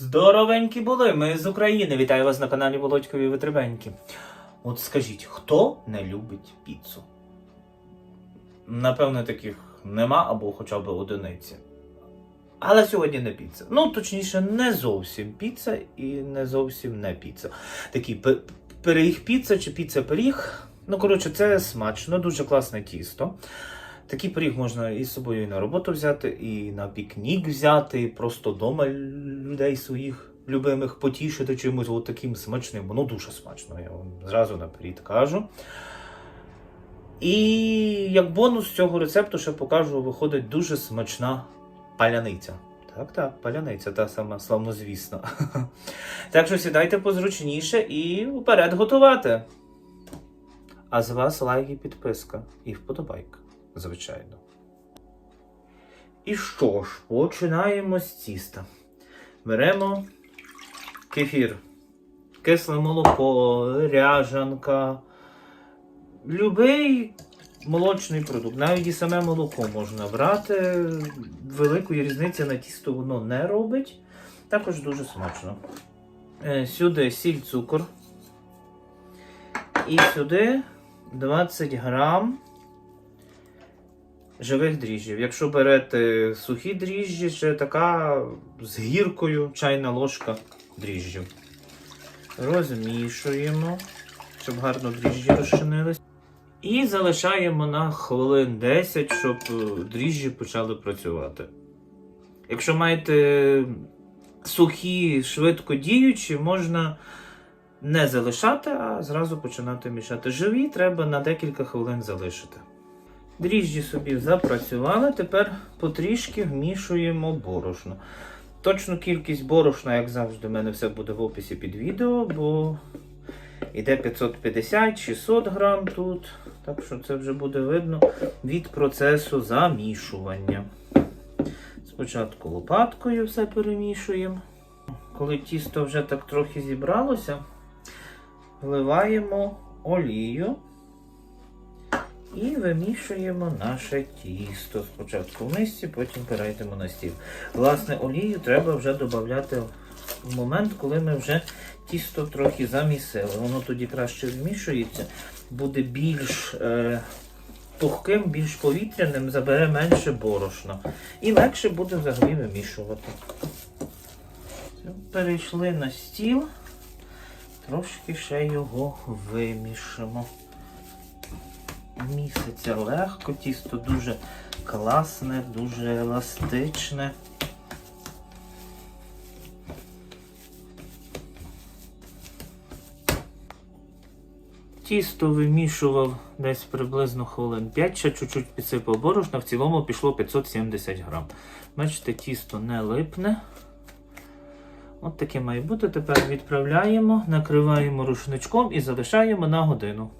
Здоровенькі були, ми з України. Вітаю вас на каналі Володькові Витребеньки. От скажіть, хто не любить піцу? Напевне, таких нема або хоча б одиниці. Але сьогодні не піца. Ну, точніше, не зовсім піца і не зовсім не піца. Такий пиріг піца чи піца пиріг. Ну, коротше, це смачно, дуже класне тісто. Такий пиріг можна і з собою і на роботу взяти, і на пікнік взяти, і просто вдома людей своїх любимих потішити чимось от таким смачним. Воно дуже смачно, я вам зразу наперед кажу. І як бонус цього рецепту ще покажу, виходить дуже смачна паляниця. Так, так, паляниця, та сама славнозвісна. Так що сідайте позручніше і вперед готувати. А з вас лайк і підписка, і вподобайка, звичайно. І що ж, починаємо з тіста. Беремо кефір, кисле молоко, ряжанка, любий молочний продукт, навіть і саме молоко можна брати. Великої різниці на тісто воно не робить. Також дуже смачно. Е, Сюди сіль, цукор. І сюди 20 грам живих дріжджів. Якщо берете сухі дріжджі, ще така з гіркою чайна ложка дріжджів. Розмішуємо, щоб гарно дріжджі розчинились. І залишаємо на хвилин 10, щоб е, дріжджі почали працювати. Якщо маєте сухі, швидко діючі, можна не залишати, а зразу починати мішати. Живі треба на декілька хвилин залишити. Дріжджі собі запрацювали, тепер потрішки вмішуємо борошно. Точну кількість борошна, як завжди, в мене все буде в описі під відео, бо йде 550-600 грам тут. Так що це вже буде видно від процесу замішування. Спочатку лопаткою все перемішуємо. Коли тісто вже так трохи зібралося, вливаємо олію і вимішуємо наше тісто. Спочатку в мисці, потім перейдемо на стіл. Власне, олію треба вже додати в момент, коли ми вже тісто трохи замісили. Воно тоді краще змішується, буде більш е, пухким, більш повітряним, забере менше борошна. І легше буде взагалі вимішувати. Перейшли на стіл, трошки ще його вимішимо. Міситься легко, тісто дуже класне, дуже еластичне. Тісто вимішував десь приблизно хвилин 5, ще чуть-чуть підсипав борошна, в цілому пішло 570 грам. Бачите, тісто не липне. От таке має бути. Тепер відправляємо, накриваємо рушничком і залишаємо на годину.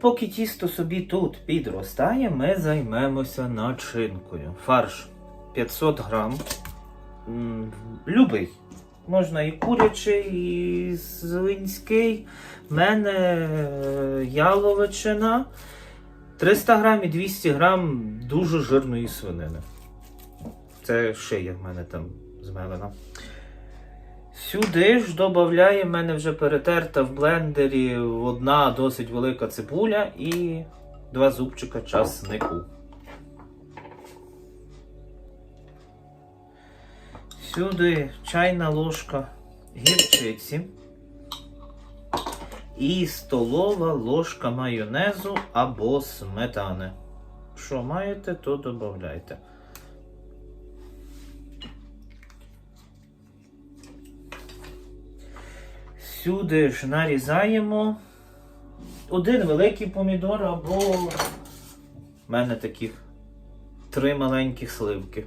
Поки тісто собі тут підростає, ми займемося начинкою. Фарш 500 грам. Любий. Можна і курячий, і свинський. В мене е, яловичина. 300 грам і 200 грам дуже жирної свинини. Це шия в мене там змелена. Сюди ж додає в мене вже перетерта в блендері одна досить велика цибуля і два зубчика часнику. Сюди чайна ложка гірчиці і столова ложка майонезу або сметани. Що маєте, то додайте. Сюди ж нарізаємо один великий помідор або в мене таких три маленьких сливки.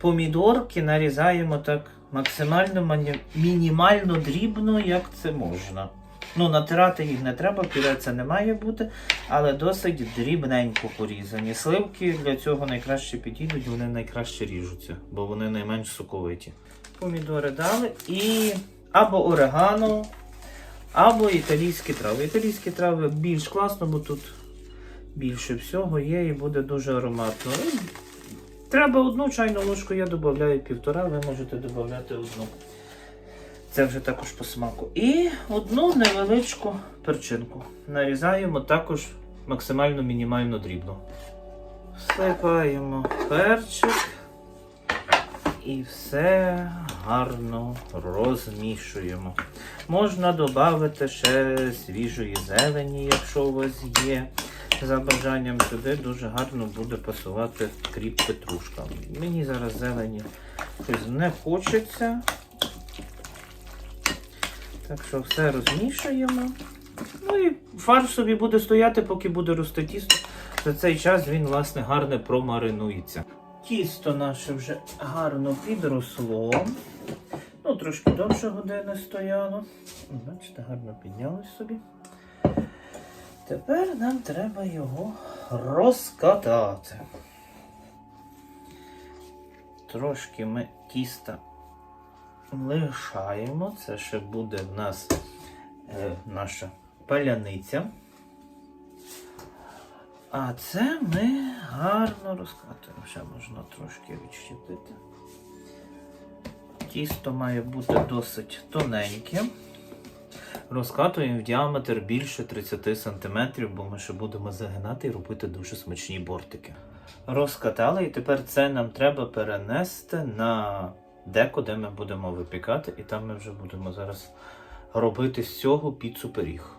Помідорки нарізаємо так максимально мінімально дрібно, як це можна. Ну, натирати їх не треба, пюре це не має бути, але досить дрібненько порізані. Сливки для цього найкраще підійдуть, вони найкраще ріжуться, бо вони найменш соковиті. Помідори дали і або орегано, або італійські трави. Італійські трави більш класно, бо тут більше всього є і буде дуже ароматно. І Треба одну чайну ложку, я додаю півтора, ви можете додати одну. Це вже також по смаку. І одну невеличку перчинку. Нарізаємо також максимально мінімально дрібно. Всипаємо перчик і все гарно розмішуємо. Можна додати ще свіжої зелені, якщо у вас є. За бажанням сюди дуже гарно буде пасувати кріп петрушка. Мені зараз зелені щось не хочеться. Так що все розмішуємо. Ну і фарш собі буде стояти, поки буде рости тісто. За цей час він, власне, гарно промаринується. Тісто наше вже гарно підросло. Ну, трошки довше години стояло. Бачите, гарно піднялось собі. Тепер нам треба його розкатати. Трошки ми тіста лишаємо. Це ще буде в нас е, наша паляниця. А це ми гарно розкатуємо. Ще можна трошки відщепити. Тісто має бути досить тоненьким. Розкатуємо в діаметр більше 30 см, бо ми ще будемо загинати і робити дуже смачні бортики. Розкатали, і тепер це нам треба перенести на деко, де ми будемо випікати, і там ми вже будемо зараз робити з цього піцу пиріг.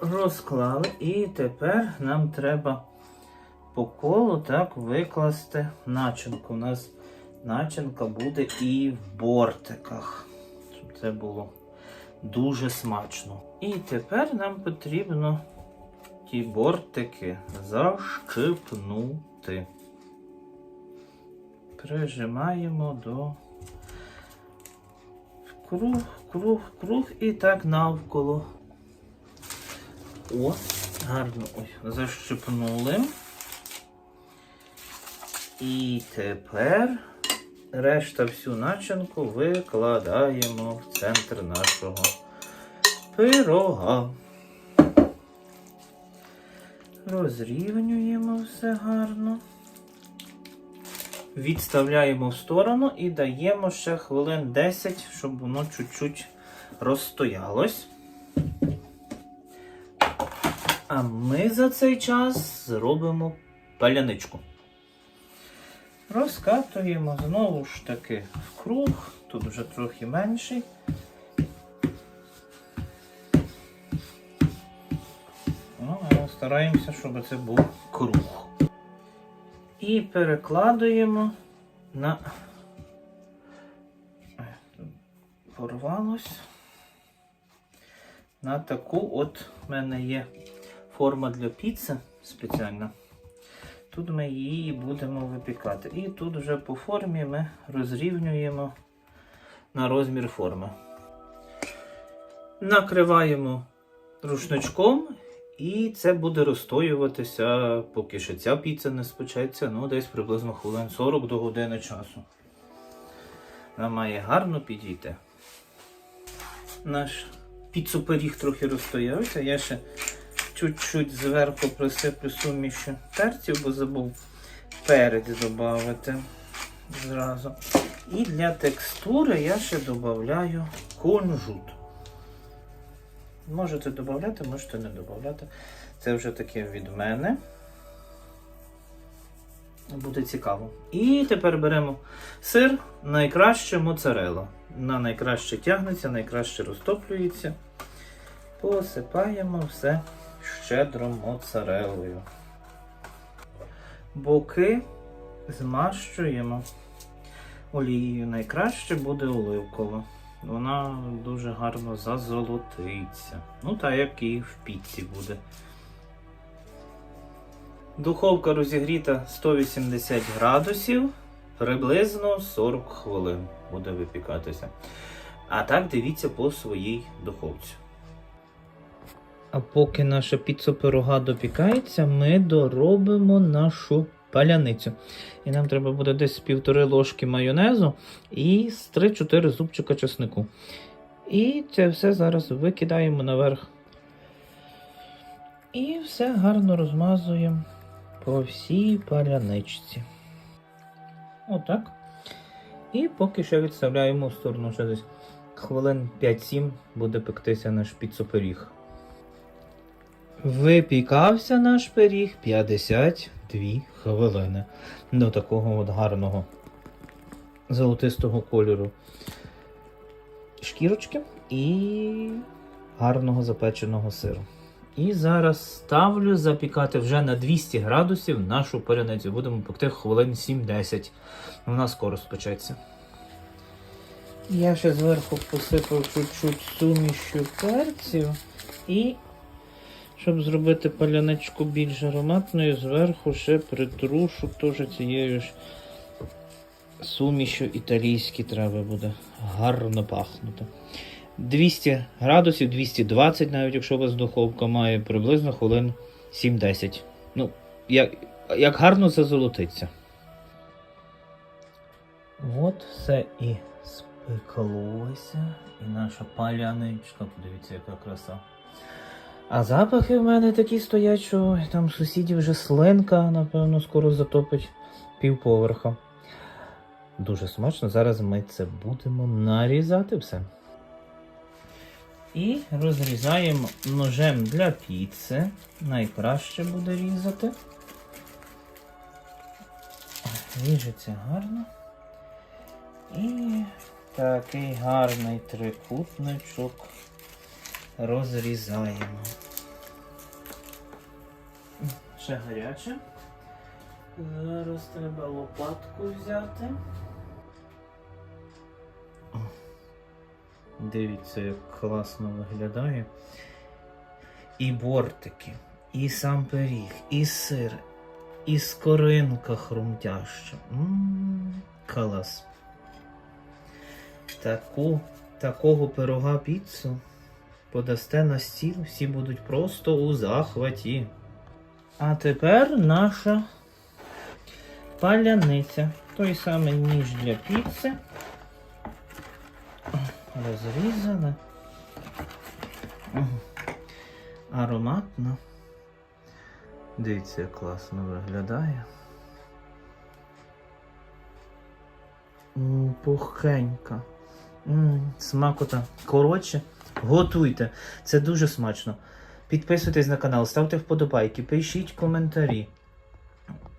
Розклали, і тепер нам треба по колу так викласти начинку. У нас начинка буде і в бортиках, щоб це було дуже смачно. І тепер нам потрібно ті бортики защипнути. Прижимаємо до круг, круг, круг і так навколо. О, гарно ой, защипнули. І тепер решта всю начинку викладаємо в центр нашого пирога. Розрівнюємо все гарно. Відставляємо в сторону і даємо ще хвилин 10, щоб воно чуть-чуть розстоялось. А ми за цей час зробимо паляничку. Розкатуємо знову ж таки в круг, тут вже трохи менший. Ну, але стараємося, щоб це був круг. І перекладуємо на Е, порвалось. На таку от в мене є форма для піци спеціальна. Тут ми її будемо випікати. І тут вже по формі ми розрівнюємо на розмір форми. Накриваємо рушничком, і це буде розстоюватися, поки ще ця піца не спечеться, ну десь приблизно хвилин 40 до години часу. Вона має гарно підійти. Наш піцупиріг трохи розстоявся. Я ще чуть-чуть зверху присиплю сумішю перців, бо забув перець додати зразу. І для текстури я ще додаю кунжут. Можете додати, можете не додати. Це вже таке від мене. Буде цікаво. І тепер беремо сир, найкраще моцарелла. На найкраще тягнеться, найкраще розтоплюється. Посипаємо все щедро моцарелою. Боки змащуємо олією. Найкраще буде оливкова. Вона дуже гарно зазолотиться. Ну, так як і в піці буде. Духовка розігріта 180 градусів, приблизно 40 хвилин буде випікатися. А так дивіться по своїй духовці. А поки наша піца пирога допікається, ми доробимо нашу паляницю. І нам треба буде десь півтори ложки майонезу і з 3-4 зубчика чеснику. І це все зараз викидаємо наверх. І все гарно розмазуємо по всій паляничці. Отак. І поки що відставляємо в сторону ще десь хвилин 5-7 буде пектися наш піцопиріг. Випікався наш пиріг 52 хвилини до такого от гарного золотистого кольору шкірочки і гарного запеченого сиру. І зараз ставлю запікати вже на 200 градусів нашу паляницю. Будемо пекти хвилин 7-10. Вона скоро спечеться. Я ще зверху посипав чуть-чуть сумішю перців і, щоб зробити паляничку більш ароматною, зверху ще притрушу теж цією ж сумішю італійські треба буде гарно пахнути. 200 градусів, 220, навіть якщо у вас духовка має приблизно хвилин 7-10. Ну, як, як гарно зазолотиться. От все і спеклося. І наша паляничка. Подивіться, яка краса. А запахи в мене такі стоять, що там сусідів вже слинка, напевно, скоро затопить півповерха. Дуже смачно. Зараз ми це будемо нарізати все. І розрізаємо ножем для піци. Найкраще буде різати. Ріжеться гарно. І такий гарний трикутничок розрізаємо. Ще гаряче. Зараз треба лопатку взяти. Дивіться, як класно виглядає. І бортики, і сам пиріг, і сир, і скоринка хрумтяща. Клас. Таку, такого пирога піцу подасте на стіл, всі будуть просто у захваті. А тепер наша паляниця. Той самий ніж для піци. Розрізана. Ароматно. Дивіться, як класно виглядає. Пухенька. Смакота. Коротше, готуйте. Це дуже смачно. Підписуйтесь на канал, ставте вподобайки, пишіть коментарі.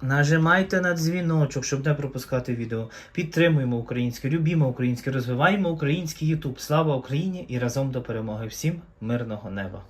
Нажимайте на дзвіночок, щоб не пропускати відео. Підтримуємо українське, любімо українське, розвиваємо український Ютуб. Слава Україні і разом до перемоги. Всім мирного неба!